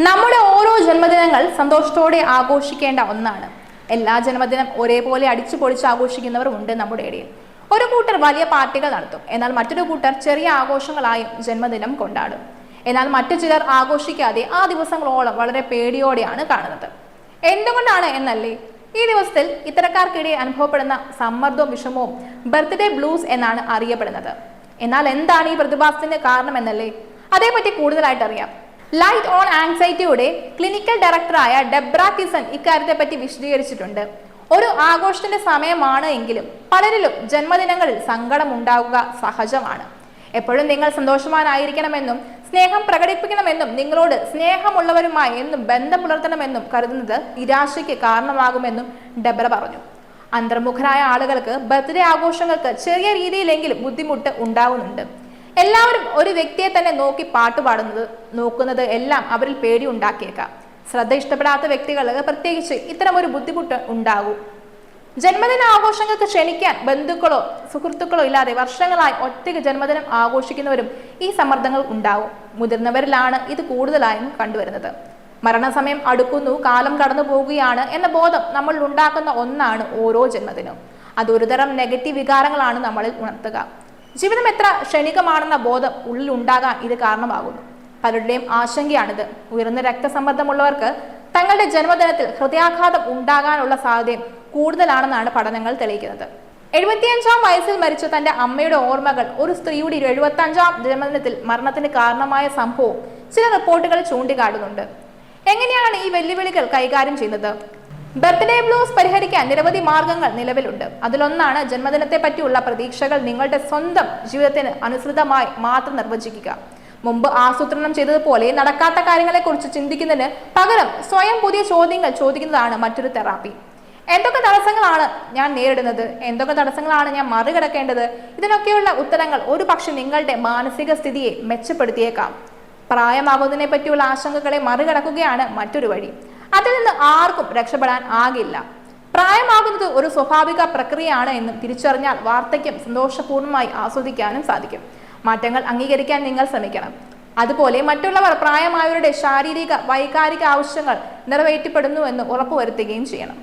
നമ്മുടെ ഓരോ ജന്മദിനങ്ങൾ സന്തോഷത്തോടെ ആഘോഷിക്കേണ്ട ഒന്നാണ്. എല്ലാ ജന്മദിനം ഒരേപോലെ അടിച്ചു പൊളിച്ച് ആഘോഷിക്കുന്നവരും ഉണ്ട് നമ്മുടെ ഇടയിൽ. ഒരു കൂട്ടർ വലിയ പാർട്ടികൾ നടത്തും. എന്നാൽ മറ്റൊരു കൂട്ടർ ചെറിയ ആഘോഷങ്ങളായും ജന്മദിനം കൊണ്ടാടും. എന്നാൽ മറ്റു ചിലർ ആഘോഷിക്കാതെ ആ ദിവസങ്ങളോളം വളരെ പേടിയോടെയാണ് കാണുന്നത്. എന്തുകൊണ്ടാണ് എന്നല്ലേ? ഈ ദിവസത്തിൽ ഇത്തരക്കാർക്കിടയിൽ അനുഭവപ്പെടുന്ന സമ്മർദ്ദവും വിഷമവും ബർത്ത്ഡേ ബ്ലൂസ് എന്നാണ് അറിയപ്പെടുന്നത്. എന്നാൽ എന്താണ് ഈ പ്രതിഭാസത്തിന്റെ കാരണം എന്നല്ലേ അതേപറ്റി കൂടുതലായിട്ട് അറിയാം ലൈറ്റ് ഓൺ ആങ്സൈറ്റിയുടെ ക്ലിനിക്കൽ ഡയറക്ടറായ ഡെബ്ര കിസൺ ഇക്കാര്യത്തെ പറ്റി വിശദീകരിച്ചിട്ടുണ്ട്. ഒരു ആഘോഷത്തിന്റെ സമയമാണ് എങ്കിലും പലരിലും ജന്മദിനങ്ങളിൽ സങ്കടം ഉണ്ടാവുക സഹജമാണ്. എപ്പോഴും നിങ്ങൾ സന്തോഷവാനായിരിക്കണമെന്നും സ്നേഹം പ്രകടിപ്പിക്കണമെന്നും നിങ്ങളോട് സ്നേഹമുള്ളവരുമായി എന്നും ബന്ധം പുലർത്തണമെന്നും കരുതുന്നത് നിരാശയ്ക്ക് കാരണമാകുമെന്നും ഡെബ്ര പറഞ്ഞു. അന്തർമുഖരായ ആളുകൾക്ക് ബർത്ത്ഡേ ആഘോഷങ്ങൾക്ക് ചെറിയ രീതിയിലെങ്കിലും ബുദ്ധിമുട്ട് ഉണ്ടാകുന്നുണ്ട് എല്ലാവരും ഒരു വ്യക്തിയെ തന്നെ നോക്കി പാട്ട് പാടുന്നത് നോക്കുന്നത് എല്ലാം അവരിൽ പേടി ഉണ്ടാക്കിയേക്കാം. ശ്രദ്ധ ഇഷ്ടപ്പെടാത്ത വ്യക്തികൾക്ക് പ്രത്യേകിച്ച് ഇത്തരം ഒരു ബുദ്ധിമുട്ട് ഉണ്ടാകും. ജന്മദിന ആഘോഷങ്ങൾക്ക് ക്ഷണിക്കാൻ ബന്ധുക്കളോ സുഹൃത്തുക്കളോ ഇല്ലാതെ വർഷങ്ങളായി ഒറ്റയ്ക്ക് ജന്മദിനം ആഘോഷിക്കുന്നവരും ഈ സമ്മർദ്ദങ്ങൾ ഉണ്ടാവും മുതിർന്നവരിലാണ് ഇത് കൂടുതലായും കണ്ടുവരുന്നത്. മരണസമയം അടുക്കുന്നു കാലം കടന്നു പോവുകയാണ് എന്ന ബോധം നമ്മൾ ഉണ്ടാക്കുന്ന ഒന്നാണ് ഓരോ ജന്മദിനവും. അതൊരുതരം നെഗറ്റീവ് വികാരങ്ങളാണ് നമ്മളിൽ ഉണർത്തുക. ജീവിതം എത്ര ക്ഷണികമാണെന്ന ബോധം ഉള്ളിലുണ്ടാകാൻ ഇത് കാരണമാകുന്നു. പലരുടെയും ആശങ്കയാണിത്. ഉയർന്ന രക്തസമ്മർദ്ദമുള്ളവർക്ക് തങ്ങളുടെ ജന്മദിനത്തിൽ ഹൃദയാഘാതം ഉണ്ടാകാനുള്ള സാധ്യത കൂടുതലാണെന്നാണ് പഠനങ്ങൾ തെളിയിക്കുന്നത്. എഴുപത്തിയഞ്ചാം വയസ്സിൽ മരിച്ച തന്റെ അമ്മയുടെ ഓർമ്മകൾ ഒരു സ്ത്രീയുടെ എഴുപത്തി അഞ്ചാം ജന്മദിനത്തിൽ മരണത്തിന് കാരണമായ സംഭവം ചില റിപ്പോർട്ടുകൾ ചൂണ്ടിക്കാട്ടുന്നുണ്ട്. എങ്ങനെയാണ് ഈ വെല്ലുവിളികൾ കൈകാര്യം ചെയ്യുന്നത്? ബർത്ത്ഡേ ബ്ലൂസ് പരിഹരിക്കാൻ നിരവധി മാർഗങ്ങൾ നിലവിലുണ്ട്. അതിലൊന്നാണ് ജന്മദിനത്തെ പറ്റിയുള്ള പ്രതീക്ഷകൾ നിങ്ങളുടെ സ്വന്തം ജീവിതത്തിന് അനുസൃതമായി മാത്രം നിർവചിക്കുക. മുമ്പ് ആസൂത്രണം ചെയ്തതുപോലെ നടക്കാത്ത കാര്യങ്ങളെക്കുറിച്ച് ചിന്തിക്കുന്നതിന് പകരം സ്വയം പുതിയ ചോദ്യങ്ങൾ ചോദിക്കുന്നതാണ് മറ്റൊരു തെറാപ്പി. എന്തൊക്കെ തടസ്സങ്ങളാണ് ഞാൻ നേരിടുന്നത്? എന്തൊക്കെ തടസ്സങ്ങളാണ് ഞാൻ മറികടക്കേണ്ടത്? ഇതിനൊക്കെയുള്ള ഉത്തരങ്ങൾ ഒരു നിങ്ങളുടെ മാനസിക സ്ഥിതിയെ മെച്ചപ്പെടുത്തിയേക്കാം. പ്രായമാകുന്നതിനെ പറ്റിയുള്ള ആശങ്കകളെ മറികടക്കുകയാണ് മറ്റൊരു വഴി. അതിൽ നിന്ന് ആർക്കും രക്ഷപ്പെടാൻ ആകില്ല. പ്രായമാകുന്നത് ഒരു സ്വാഭാവിക പ്രക്രിയയാണ് എന്നും തിരിച്ചറിഞ്ഞാൽ വാർദ്ധക്യം സന്തോഷപൂർണമായി ആസ്വദിക്കാനും സാധിക്കും. മാറ്റങ്ങൾ അംഗീകരിക്കാൻ നിങ്ങൾ ശ്രമിക്കണം. അതുപോലെ മറ്റുള്ളവർ പ്രായമായവരുടെ ശാരീരിക വൈകാരിക ആവശ്യങ്ങൾ നിറവേറ്റപ്പെടുന്നുവെന്ന് ഉറപ്പുവരുത്തുകയും ചെയ്യണം.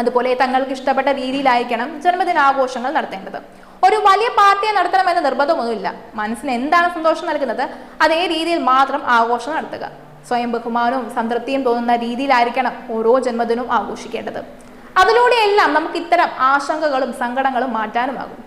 അതുപോലെ തങ്ങൾക്ക് ഇഷ്ടപ്പെട്ട രീതിയിലായിരിക്കണം ജന്മദിനാഘോഷങ്ങൾ നടത്തേണ്ടത്. ഒരു വലിയ പാർട്ടിയെ നടത്തണമെന്ന് നിർബന്ധമൊന്നുമില്ല. മനസ്സിന് എന്താണ് സന്തോഷം നൽകുന്നത്? അതേ രീതിയിൽ മാത്രം ആഘോഷം നടത്തുക. സ്വയം ബഹുമാനവും സംതൃപ്തിയും തോന്നുന്ന രീതിയിലായിരിക്കണം ഓരോ ജന്മദിനവും ആഘോഷിക്കേണ്ടത്. അതിലൂടെയെല്ലാം നമുക്ക് ഇത്തരം ആശങ്കകളും സങ്കടങ്ങളും മാറ്റാനുമാകും.